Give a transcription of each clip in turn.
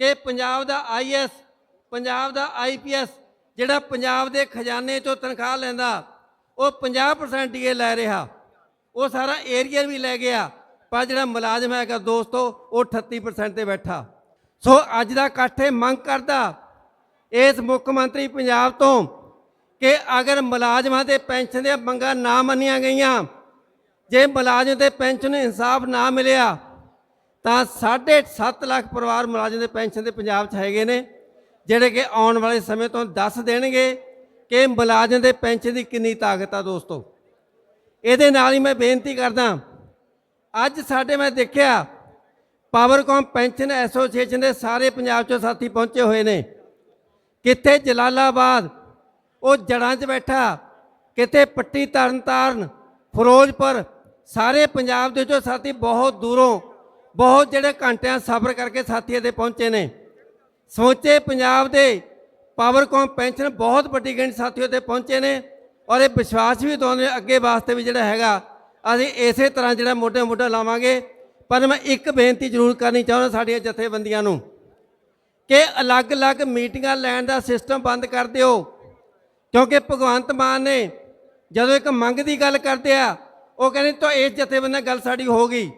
ਕਿ ਪੰਜਾਬ ਦਾ ਆਈਐਸ ਪੰਜਾਬ ਦਾ ਆਈਪੀਐਸ ਜਿਹੜਾ ਪੰਜਾਬ ਦੇ ਖਜ਼ਾਨੇ ਚੋਂ ਤਨਖਾਹ ਲੈਂਦਾ, ਉਹ 50% ਡੀਏ ਲੈ ਰਿਹਾ। ਉਹ ਸਾਰਾ ਏਰੀਆ ਵੀ ਲੈ ਗਿਆ, ਪਰ ਜਿਹੜਾ ਮੁਲਾਜ਼ਮ ਹੈਗਾ ਦੋਸਤੋ, ਉਹ 38% ਤੇ ਬੈਠਾ। ਸੋ ਅੱਜ ਦਾ ਇਕੱਠ ਇਹ ਮੰਗ ਕਰਦਾ ਇਸ ਮੁੱਖ ਮੰਤਰੀ ਪੰਜਾਬ ਤੋਂ ਕਿ ਅਗਰ ਮੁਲਾਜ਼ਮਾਂ ਦੇ ਪੈਨਸ਼ਨ ਦੀਆਂ ਮੰਗਾਂ ਨਾ ਮੰਨੀਆਂ ਗਈਆਂ, ਜੇ ਮੁਲਾਜ਼ਮ 'ਤੇ ਪੈਨਸ਼ਨ ਨੂੰ ਇਨਸਾਫ ਨਾ ਮਿਲਿਆ ਤਾਂ 7.5 ਲੱਖ ਪਰਿਵਾਰ ਮੁਲਾਜ਼ਮ ਦੇ ਪੈਨਸ਼ਨ ਦੇ ਪੰਜਾਬ 'ਚ ਹੈਗੇ ਨੇ, ਜਿਹੜੇ ਕਿ ਆਉਣ ਵਾਲੇ ਸਮੇਂ ਤੋਂ ਦੱਸ ਦੇਣਗੇ ਕਿ ਮੁਲਾਜ਼ਮ ਦੇ ਪੈਨਸ਼ਨ ਦੀ ਕਿੰਨੀ ਤਾਕਤ ਆ ਦੋਸਤੋ। ਇਹਦੇ ਨਾਲ ਹੀ ਮੈਂ ਬੇਨਤੀ ਕਰਦਾ, ਅੱਜ ਸਾਡੇ ਮੈਂ ਦੇਖਿਆ, ਪਾਵਰਕਾਮ ਪੈਨਸ਼ਨ ਐਸੋਸੀਏਸ਼ਨ ਦੇ ਸਾਰੇ ਪੰਜਾਬ 'ਚੋਂ ਸਾਥੀ ਪਹੁੰਚੇ ਹੋਏ ਨੇ। ਕਿੱਥੇ ਜਲਾਲਾਬਾਦ, ਉਹ ਜੜਾਂ 'ਚ ਬੈਠਾ ਕਿਤੇ ਪੱਟੀ ਤਰਨਤਾਰਨ, ਫਿਰੋਜ਼ਪੁਰ, ਸਾਰੇ ਪੰਜਾਬ ਦੇ ਵਿੱਚੋਂ ਸਾਥੀ ਬਹੁਤ ਦੂਰੋਂ ਬਹੁਤ ਜਿਹੜੇ ਘੰਟਿਆਂ ਸਫ਼ਰ ਕਰਕੇ ਸਾਥੀ ਇੱਥੇ ਪਹੁੰਚੇ ਨੇ। ਸਮੁੱਚੇ ਪੰਜਾਬ ਦੇ ਪਾਵਰਕੌਮ ਪੈਨਸ਼ਨ ਬਹੁਤ ਵੱਡੀ ਗਿਣਤੀ ਸਾਥੀ 'ਤੇ ਪਹੁੰਚੇ ਨੇ ਔਰ ਇਹ ਵਿਸ਼ਵਾਸ ਵੀ ਦਵਾਉਂਦੇ ਅੱਗੇ ਵਾਸਤੇ ਵੀ ਜਿਹੜਾ ਹੈਗਾ, ਅਸੀਂ ਇਸੇ ਤਰ੍ਹਾਂ ਜਿਹੜਾ ਮੋਢੇ ਮੋਢਾ ਲਾਵਾਂਗੇ। ਪਰ ਮੈਂ ਇੱਕ ਬੇਨਤੀ ਜ਼ਰੂਰ ਕਰਨੀ ਚਾਹੁੰਦਾ ਸਾਡੀਆਂ ਜਥੇਬੰਦੀਆਂ ਨੂੰ ਕਿ ਅਲੱਗ-ਅਲੱਗ ਮੀਟਿੰਗਾਂ ਲੈਣ ਦਾ ਸਿਸਟਮ ਬੰਦ ਕਰ ਦਿਓ। ਕਿਉਂਕਿ ਭਗਵੰਤ ਮਾਨ ਨੇ ਜਦੋਂ ਇੱਕ ਮੰਗ ਦੀ ਗੱਲ ਕਰਦੇ ਆ, ਉਹ ਕਹਿੰਦੇ, ਤਾਂ ਇਸ ਜਥੇਬੰਦੀ ਨਾਲ ਗੱਲ ਸਾਡੀ ਹੋ ਗਈ।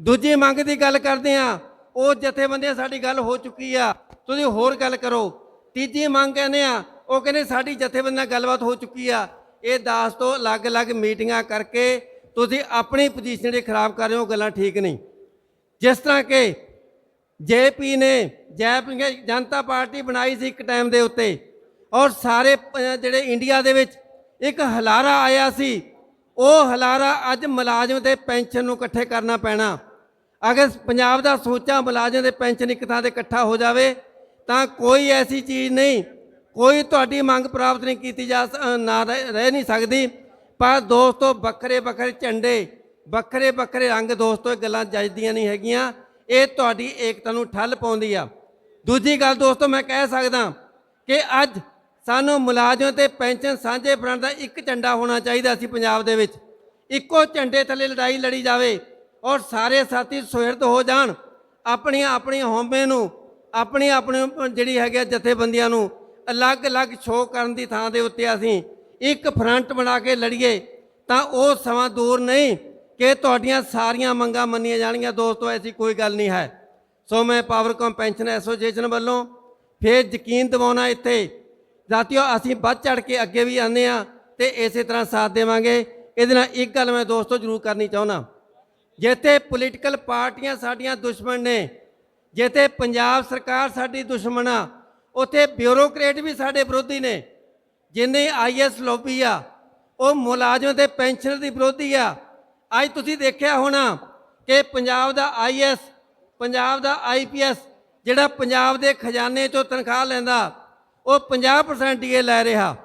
ਦੂਜੀ ਮੰਗ ਦੀ ਗੱਲ ਕਰਦੇ ਆ ਉਹ ਜਥੇਬੰਦੀਆਂ ਸਾਡੀ ਗੱਲ ਹੋ ਚੁੱਕੀ ਆ। ਤੁਸੀਂ ਹੋਰ ਗੱਲ ਕਰੋ। ਤੀਜੀ ਮੰਗ ਕਹਿੰਦੇ ਆ ਉਹ ਕਹਿੰਦੇ ਸਾਡੀ ਜਥੇਬੰਦੀ ਨਾਲ ਗੱਲਬਾਤ ਹੋ ਚੁੱਕੀ ਆ। ਇਹ ਦਾਸ ਤੋਂ ਅਲੱਗ-ਅਲੱਗ ਮੀਟਿੰਗਾਂ ਕਰਕੇ ਤੁਸੀਂ ਆਪਣੀ ਪੋਜੀਸ਼ਨ ਜਿਹੜੀ ਖਰਾਬ ਕਰ ਰਹੇ ਹੋ, ਉਹ ਗੱਲਾਂ ਠੀਕ ਨਹੀਂ। ਜਿਸ ਤਰ੍ਹਾਂ ਕਿ ਜੇਪੀ ਨੇ ਜੈ ਜਨਤਾ ਪਾਰਟੀ ਬਣਾਈ ਸੀ ਇੱਕ ਟਾਈਮ ਦੇ ਉੱਤੇ ਔਰ ਸਾਰੇ ਜਿਹੜੇ ਇੰਡੀਆ ਦੇ ਵਿੱਚ ਇੱਕ ਹਲਾਰਾ ਆਇਆ ਸੀ, ਉਹ ਹਲਾਰਾ ਅੱਜ ਮੁਲਾਜ਼ਮ ਦੇ ਪੈਨਸ਼ਨ ਨੂੰ ਇਕੱਠੇ ਕਰਨਾ ਪੈਣਾ। ਅਗਰ ਪੰਜਾਬ ਦਾ ਸੋਚਾ ਮੁਲਾਜ਼ਮ ਦੇ ਪੈਨਸ਼ਨ ਇੱਕ ਥਾਂ ਤੇ ਇਕੱਠਾ ਹੋ ਜਾਵੇ, ਤਾਂ ਕੋਈ ਐਸੀ ਚੀਜ਼ ਨਹੀਂ, ਕੋਈ ਤੁਹਾਡੀ ਮੰਗ ਪ੍ਰਾਪਤ ਨਹੀਂ ਕੀਤੀ ਜਾ ਸ- ਨਾ ਰਹਿ ਰਹਿ ਨਹੀਂ ਸਕਦੀ। ਪਰ ਦੋਸਤੋ, ਵੱਖਰੇ ਵੱਖਰੇ ਝੰਡੇ, ਵੱਖਰੇ ਵੱਖਰੇ ਰੰਗ ਦੋਸਤੋ, ਇਹ ਗੱਲਾਂ ਜੱਜਦੀਆਂ ਨਹੀਂ ਹੈਗੀਆਂ। ਇਹ ਤੁਹਾਡੀ ਏਕਤਾ ਨੂੰ ਠੱਲ ਪਾਉਂਦੀ ਆ। ਦੂਜੀ ਗੱਲ ਦੋਸਤੋ, ਮੈਂ ਕਹਿ ਸਕਦਾ ਕਿ ਅੱਜ ਸਾਨੂੰ ਮੁਲਾਜ਼ਮ ਤੇ ਪੈਨਸ਼ਨ ਸਾਂਝੇ ਫਰੰਟ ਦਾ ਇੱਕ ਝੰਡਾ ਹੋਣਾ ਚਾਹੀਦਾ ਸੀ ਪੰਜਾਬ ਦੇ ਵਿੱਚ। ਇੱਕੋ ਝੰਡੇ ਥੱਲੇ ਲੜਾਈ ਲੜੀ ਜਾਵੇ ਔਰ ਸਾਰੇ ਸਾਥੀ ਸੁਹਿਰਦ ਹੋ ਜਾਣ। ਆਪਣੀਆਂ ਆਪਣੀਆਂ ਹੋਮੇ ਨੂੰ, ਆਪਣੀ ਆਪਣੀ ਜਿਹੜੀ ਹੈਗੀ ਜਥੇਬੰਦੀਆਂ ਨੂੰ ਅਲੱਗ-ਅਲੱਗ ਸ਼ੋਅ ਕਰਨ ਦੀ ਥਾਂ ਦੇ ਉੱਤੇ ਅਸੀਂ ਇੱਕ ਫਰੰਟ ਬਣਾ ਕੇ ਲੜੀਏ, ਤਾਂ ਉਹ ਸਮਾਂ ਦੂਰ ਨਹੀਂ ਕਿ ਤੁਹਾਡੀਆਂ ਸਾਰੀਆਂ ਮੰਗਾਂ ਮੰਨੀਆਂ ਜਾਣਗੀਆਂ। ਦੋਸਤੋ, ਐਸੀ ਕੋਈ ਗੱਲ ਨਹੀਂ ਹੈ। ਸੋ ਮੈਂ ਪਾਵਰਕਾਮ ਪੈਨਸ਼ਨ ਐਸੋਸੀਏਸ਼ਨ ਵੱਲੋਂ ਫੇਰ ਯਕੀਨ ਦਿਵਾਉਣਾ ਇੱਥੇ। ਜਾਤੀਓ ਅਸੀਂ ਵੱਧ ਚੜ ਕੇ ਅੱਗੇ ਵੀ ਆਉਂਦੇ ਆ ਤੇ ਇਸੇ ਤਰ੍ਹਾਂ ਸਾਥ ਦੇਵਾਂਗੇ। ਇਹਦੇ ਨਾਲ ਇੱਕ ਗੱਲ ਮੈਂ ਦੋਸਤੋ ਜ਼ਰੂਰ ਕਰਨੀ ਚਾਹੁੰਦਾ। ਜਿੱਥੇ ਪੋਲੀਟੀਕਲ ਪਾਰਟੀਆਂ ਸਾਡੀਆਂ ਦੁਸ਼ਮਣ ਨੇ, ਜਿੱਥੇ ਪੰਜਾਬ ਸਰਕਾਰ ਸਾਡੀ ਦੁਸ਼ਮਣ ਆ, ਉੱਥੇ ਬਿਊਰੋਕਰੇਟ ਵੀ ਸਾਡੇ ਵਿਰੋਧੀ ਨੇ, ਜਿੰਨੇ ਆਈਐਸ ਲੋਬੀ ਆ, ਉਹ ਮੁਲਾਜ਼ਮ ਤੇ ਪੈਨਸ਼ਨਰ ਦੀ ਵਿਰੋਧੀ ਆ। ਅੱਜ ਤੁਸੀਂ ਦੇਖਿਆ ਹੋਣਾ ਕਿ ਪੰਜਾਬ ਦਾ ਆਈਐਸ ਪੰਜਾਬ ਦਾ ਆਈਪੀਐਸ ਜਿਹੜਾ ਪੰਜਾਬ ਦੇ ਖਜ਼ਾਨੇ ਚੋਂ ਤਨਖਾਹ ਲੈਂਦਾ, ਉਹ 50% ਡੀਏ ਲੈ ਰਿਹਾ।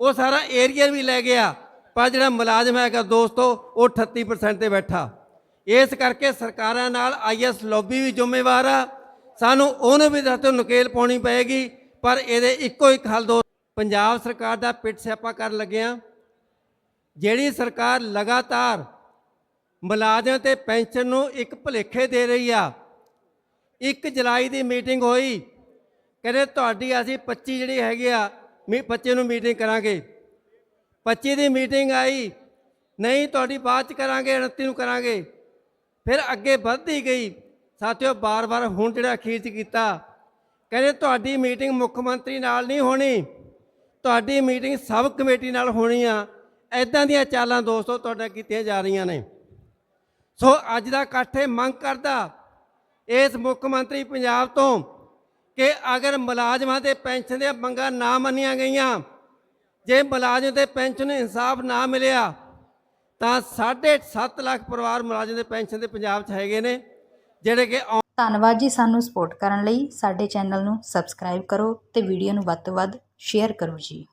ਉਹ ਸਾਰਾ ਏਰੀਆ ਵੀ ਲੈ ਗਿਆ, ਪਰ ਜਿਹੜਾ ਮੁਲਾਜ਼ਮ ਹੈਗਾ ਦੋਸਤੋ, ਉਹ 38% ਤੇ ਬੈਠਾ। ਇਸ ਕਰਕੇ ਸਰਕਾਰਾਂ ਨਾਲ ਆਈਐਸ ਲੌਬੀ ਵੀ ਜ਼ਿੰਮੇਵਾਰ ਆ। ਸਾਨੂੰ ਉਹਨੂੰ ਵੀ ਦੱਸੋ ਨਕੇਲ ਪਾਉਣੀ ਪਏਗੀ, ਪਰ ਇਹਦੇ ਇੱਕੋ ਇੱਕ ਹੱਲ ਦੋ। ਪੰਜਾਬ ਸਰਕਾਰ ਦਾ ਪਿੱਟ ਸਿਆਪਾ ਕਰਨ ਲੱਗਿਆ ਜਿਹੜੀ ਸਰਕਾਰ ਲਗਾਤਾਰ ਮੁਲਾਜ਼ਮ ਤੇ ਪੈਨਸ਼ਨ ਨੂੰ ਇੱਕ ਭੁਲੇਖੇ ਦੇ ਰਹੀ ਆ। 1 ਜੁਲਾਈ ਦੀ ਮੀਟਿੰਗ ਹੋਈ। ਕਹਿੰਦੇ ਤੁਹਾਡੀ ਅਸੀਂ 25 ਜਿਹੜੀ ਹੈਗੀ ਆ, ਮੀ 25 ਨੂੰ ਮੀਟਿੰਗ ਕਰਾਂਗੇ। 25 ਦੀ ਮੀਟਿੰਗ ਆਈ। ਨਹੀਂ, ਤੁਹਾਡੀ ਬਾਅਦ ਚ ਕਰਾਂਗੇ 29 ਨੂੰ ਕਰਾਂਗੇ। ਫਿਰ ਅੱਗੇ ਵੱਧਦੀ ਗਈ। ਸਾਥੀਓ, ਬਾਰ-ਬਾਰ ਹੁਣ ਜਿਹੜਾ ਅਖੀਰ ਚ ਕੀਤਾ, ਕਹਿੰਦੇ ਤੁਹਾਡੀ ਮੀਟਿੰਗ ਮੁੱਖ ਮੰਤਰੀ ਨਾਲ ਨਹੀਂ ਹੋਣੀ। ਤੁਹਾਡੀ ਮੀਟਿੰਗ ਸਬ ਕਮੇਟੀ ਨਾਲ ਹੋਣੀ ਆ। ਐਦਾਂ ਦੀਆਂ ਚਾਲਾਂ ਦੋਸਤੋ ਤੁਹਾਡਾ ਕੀਤੀਆਂ ਜਾ ਰਹੀਆਂ ਨੇ। ਸੋ ਅੱਜ ਦਾ ਇਕੱਠ ਇਹ ਮੰਗ ਕਰਦਾ ਇਸ ਮੁੱਖ ਮੰਤਰੀ ਪੰਜਾਬ ਤੋਂ ਕਿ ਅਗਰ ਮੁਲਾਜ਼ਮਾਂ ਦੇ ਪੈਨਸ਼ਨ ਦੀਆਂ ਮੰਗਾਂ ਨਾ ਮੰਨੀਆਂ ਗਈਆਂ, ਜੇ ਮੁਲਾਜ਼ਮ 'ਤੇ ਪੈਨਸ਼ਨ ਨੂੰ ਇਨਸਾਫ ਨਾ ਮਿਲਿਆ ਤਾਂ 7.5 ਲੱਖ ਪਰਿਵਾਰ ਮੁਲਾਜ਼ਮ ਦੇ ਪੈਨਸ਼ਨ ਦੇ ਪੰਜਾਬ 'ਚ ਹੈਗੇ ਨੇ, ਜਿਹੜੇ ਕਿ ਧੰਨਵਾਦ ਜੀ ਸਾਨੂੰ ਸਪੋਰਟ ਕਰਨ ਲਈ। ਸਾਡੇ ਚੈਨਲ ਨੂੰ ਸਬਸਕ੍ਰਾਈਬ ਕਰੋ ਤੇ ਵੀਡੀਓ ਨੂੰ ਵੱਧ ਤੋਂ ਵੱਧ ਸ਼ੇਅਰ ਕਰੋ ਜੀ।